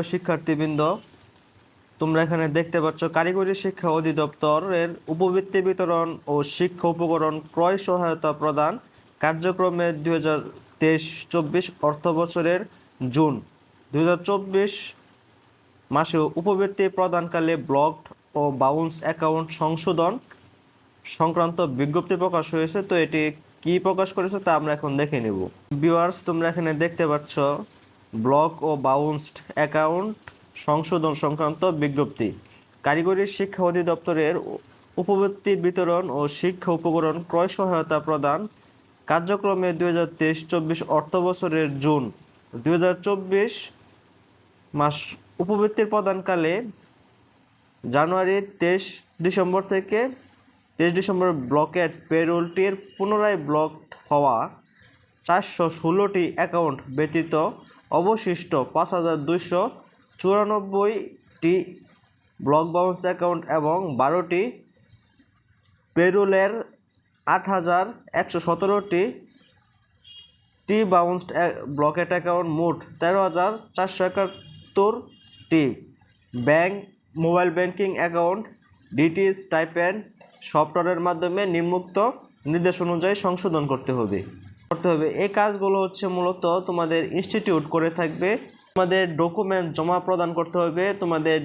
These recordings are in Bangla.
শিক্ষার্থীবৃন্দ, তোমরা এখানে দেখতে পাচ্ছ কারিগরি শিক্ষা অধিদপ্তরের উপবৃত্তি বিতরণ ও শিক্ষা উপকরণ ক্রয় সহায়তা প্রদান কার্যক্রমে দুই হাজার তেইশ চব্বিশ অর্থ বছরের জুন দুই হাজার চব্বিশ মাসে উপবৃত্তি প্রদানকালে ব্লকড ও বাউন্স অ্যাকাউন্ট সংশোধন সংক্রান্ত বিজ্ঞপ্তি প্রকাশ হয়েছে। তো এটি কি প্রকাশ করেছে তা আমরা এখন দেখে নেব। ভিউয়ার্স, তোমরা এখানে দেখতে পাচ্ছ ব্লক ও বাউন্সড অ্যাকাউন্ট সংশোধন সংক্রান্ত বিজ্ঞপ্তি। কারিগরি শিক্ষা অধিদপ্তরের উপবৃত্তি বিতরণ ও শিক্ষা উপকরণ ক্রয় সহায়তা প্রদান কার্যক্রমে দুই হাজার তেইশ চব্বিশ অর্থ বছরের জুন দুই হাজার চব্বিশ মাস উপবৃত্তির প্রদানকালে জানুয়ারি তেইশ ডিসেম্বর থেকে তেইশ ডিসেম্বর ব্লকের পেরোলটির পুনরায় ব্লক হওয়া চারশো ষোলোটি অ্যাকাউন্ট ব্যতীত অবশিষ্ট পাঁচ হাজার দুইশো চুরানব্বইটি ব্লক বাউন্স অ্যাকাউন্ট এবং বারোটি পেরুলের আট হাজার একশো সতেরোটি টি বাউন্সড ব্লকেট অ্যাকাউন্ট মোট তেরো হাজার চারশো একাত্তরটি bank, mobile banking account DTS stipend, সফটওয়্যারের মাধ্যমে নিম্মুক্ত নির্দেশ অনুযায়ী সংশোধন করতে হবে। করতে হবে। এই কাজগুলো হচ্ছে মূলত তোমাদের ইনস্টিটিউট করে থাকবে। তোমাদের ডকুমেন্ট জমা প্রদান করতে হবে। তোমাদের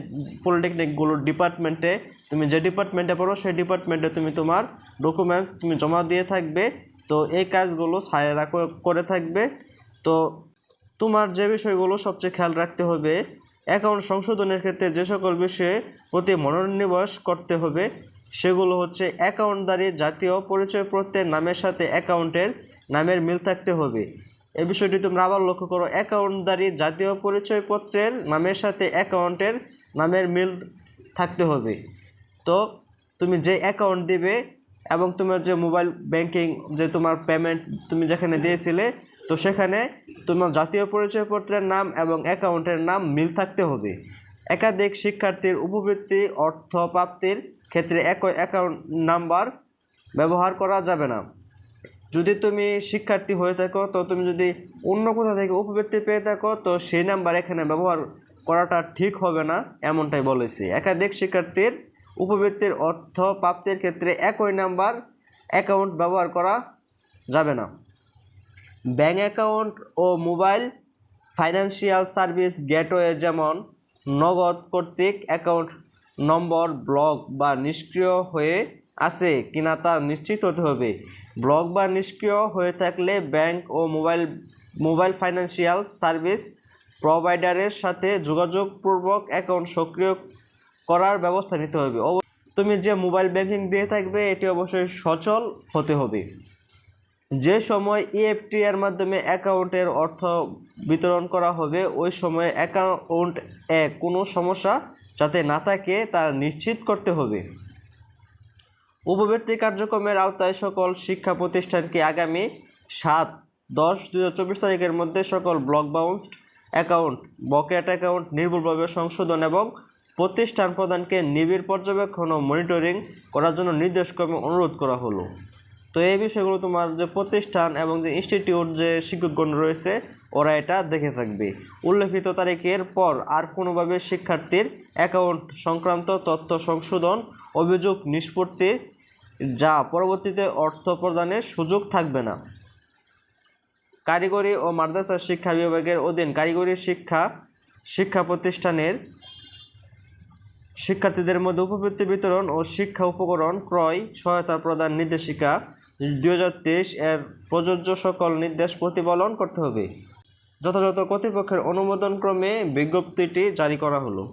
পলিটেকনিকগুলোর ডিপার্টমেন্টে তুমি যে ডিপার্টমেন্টে পড়ো, সেই ডিপার্টমেন্টে তুমি তোমার ডকুমেন্ট তুমি জমা দিয়ে থাকবে। তো এই কাজগুলো সায়েরা করে থাকবে। তো তোমার যে বিষয়গুলো সবচেয়ে খেয়াল রাখতে হবে অ্যাকাউন্ট সংশোধনের ক্ষেত্রে যে সকল বিষয়ে প্রতি মনোনিবেশ করতে হবে সেগুলো হচ্ছে অ্যাকাউন্টদারি জাতীয় পরিচয়পত্রের নামের সাথে অ্যাকাউন্টের নামের মিল থাকতে হবে। এ বিষয়টি তোমরা আবার লক্ষ্য করো অ্যাকাউন্টদারি জাতীয় পরিচয়পত্রের নামের সাথে অ্যাকাউন্টের নামের মিল থাকতে হবে। তো তুমি যে অ্যাকাউন্ট দিবে এবং তোমার যে মোবাইল ব্যাংকিং, যে তোমার পেমেন্ট তুমি যেখানে দিয়েছিলে, তো সেখানে তোমার জাতীয় পরিচয়পত্রের নাম এবং অ্যাকাউন্টের নাম মিল থাকতে হবে। একাধিক শিক্ষার্থীর উপবৃত্তি অর্থ প্রাপ্তির ক্ষেত্রে একই অ্যাকাউন্ট নাম্বার ব্যবহার করা যাবে না। যদি তুমি শিক্ষার্থী হয়ে থাকো, তো তুমি যদি অন্য কোথা থেকে উপবৃত্তি পেয়ে থাকো, তো সেই নাম্বার এখানে ব্যবহার করাটা ঠিক হবে না, এমনটাই বলেছি। একাধিক শিক্ষার্থীর উপবৃত্তির অর্থ প্রাপ্তির ক্ষেত্রে একই নাম্বার অ্যাকাউন্ট ব্যবহার করা যাবে না। ব্যাঙ্ক অ্যাকাউন্ট ও মোবাইল ফাইন্যান্সিয়াল সার্ভিস গেটওয়ে যেমন নগদ কর্তৃক অ্যাকাউন্ট নম্বর ব্লক বা নিষ্ক্রিয় হয়ে আছে কিনা তা নিশ্চিত হতে হবে। ব্লক বা নিষ্ক্রিয় হয়ে থাকলে ব্যাংক ও মোবাইল মোবাইল ফাইন্যান্সিয়াল সার্ভিস প্রোভাইডারের সাথে যোগাযোগপূর্বক অ্যাকাউন্ট সক্রিয় করার ব্যবস্থা নিতে হবে। তুমি যে মোবাইল ব্যাংকিং দিয়ে থাকবে, এটি অবশ্যই সচল হতে হবে। যে সময় ইএফটি এর মাধ্যমে অ্যাকাউন্টের অর্থ বিতরণ করা হবে, ওই সময় অ্যাকাউন্ট এ কোনো সমস্যা যাতে না থাকে তা নিশ্চিত করতে হবে। উপবৃত্তি কার্যক্রমের আওতায় সকল শিক্ষা প্রতিষ্ঠানকে আগামী সাত, দশ দু তারিখের মধ্যে সকল block bounced account bucket account, নির্ভুলভাবে সংশোধন এবং প্রতিষ্ঠান প্রদানকে নিবিড় পর্যবেক্ষণ ও মনিটরিং করার জন্য নির্দেশক্রমে অনুরোধ করা হলো। তো এই বিষয়গুলো তোমার যে প্রতিষ্ঠান এবং যে ইনস্টিটিউট যে শিক্ষকগণ রয়েছে, ওরা এটা দেখে থাকবে। উল্লেখিত তারিখের পর আর কোনোভাবে শিক্ষার্থীর অ্যাকাউন্ট সংক্রান্ত তথ্য সংশোধন অভিযোগ নিষ্পত্তি যা পরবর্তীতে অর্থ প্রদানের সুযোগ থাকবে না। কারিগরি ও মাদ্রাসা শিক্ষা বিভাগের অধীন কারিগরি শিক্ষা শিক্ষা প্রতিষ্ঠানের শিক্ষার্থীদের মধ্যে উপবৃত্তি বিতরণ ও শিক্ষা উপকরণ ক্রয় সহায়তা প্রদান নির্দেশিকা দুই হাজার তেইশ এর প্রযোজ্য সকল নির্দেশ প্রতিপালন করতে হবে। যথাযথ কর্তৃপক্ষের অনুমোদনক্রমে বিজ্ঞপ্তিটি জারি করা হলো।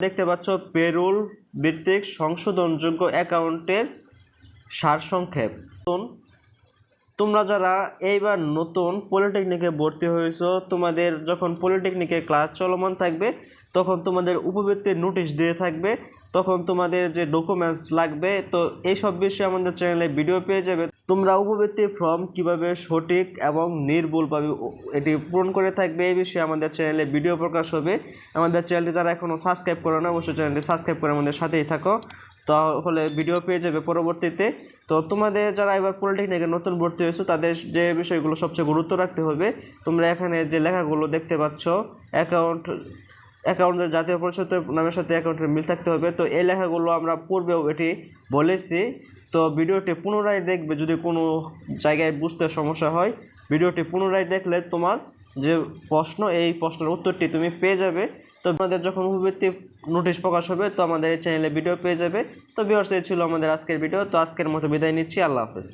দেখতে পাচ্ছ, পেরুল ভিত্তিক সংশোধনযোগ্য অ্যাকাউন্টের সারসংক্ষেপ তোমরা যারা এইবার নতুন পলিটেকনিকে ভর্তি হয়েছো, তোমাদের যখন পলিটেকনিকে ক্লাস চলমান থাকবে তখন তোমাদের উপবৃত্তির নোটিশ দিয়ে থাকবে, তখন তোমাদের যে ডকুমেন্টস লাগবে, তো এইসব বিষয়ে আমাদের চ্যানেলে ভিডিও পেয়ে যাবে। তোমরা উপবৃত্তি ফর্ম কীভাবে সঠিক এবং নির্ভুলভাবে এটি পূরণ করে থাকবে এই বিষয়ে আমাদের চ্যানেলে ভিডিও প্রকাশ হবে। আমাদের চ্যানেলটি যারা এখনও সাবস্ক্রাইব করো না, অবশ্যই চ্যানেলটি সাবস্ক্রাইব করে আমাদের সাথেই থাকো। তাহলে ভিডিও পেয়ে যাবে পরবর্তীতে। তো তোমাদের যারা এবার পলিটেকনিকে নতুন ভর্তি হয়েছো, তাদের যে বিষয়গুলো সবচেয়ে গুরুত্ব রাখতে হবে, তোমরা এখানে যে লেখাগুলো দেখতে পাচ্ছ অ্যাকাউন্ট অ্যাকাউন্টের জাতীয় পরিষদ নামের সাথে অ্যাকাউন্টের মিল থাকতে হবে। তো এই লেখাগুলো আমরা পূর্বেও এটি বলেছি। তো ভিডিওটি পুনরায় দেখবে যদি কোনো জায়গায় বুঝতে সমস্যা হয়। ভিডিওটি পুনরায় দেখলে তোমার যে প্রশ্ন, এই প্রশ্নের উত্তরটি তুমি পেয়ে যাবে। তো আমাদের যখন উপবৃত্তি নোটিশ প্রকাশ হবে, তো আমাদের এই চ্যানেলে ভিডিও পেয়ে যাবে। তো বিহার এই ছিল আমাদের আজকের ভিডিও। তো আজকের মতো বিদায় নিচ্ছি। আল্লাহ হাফেজ।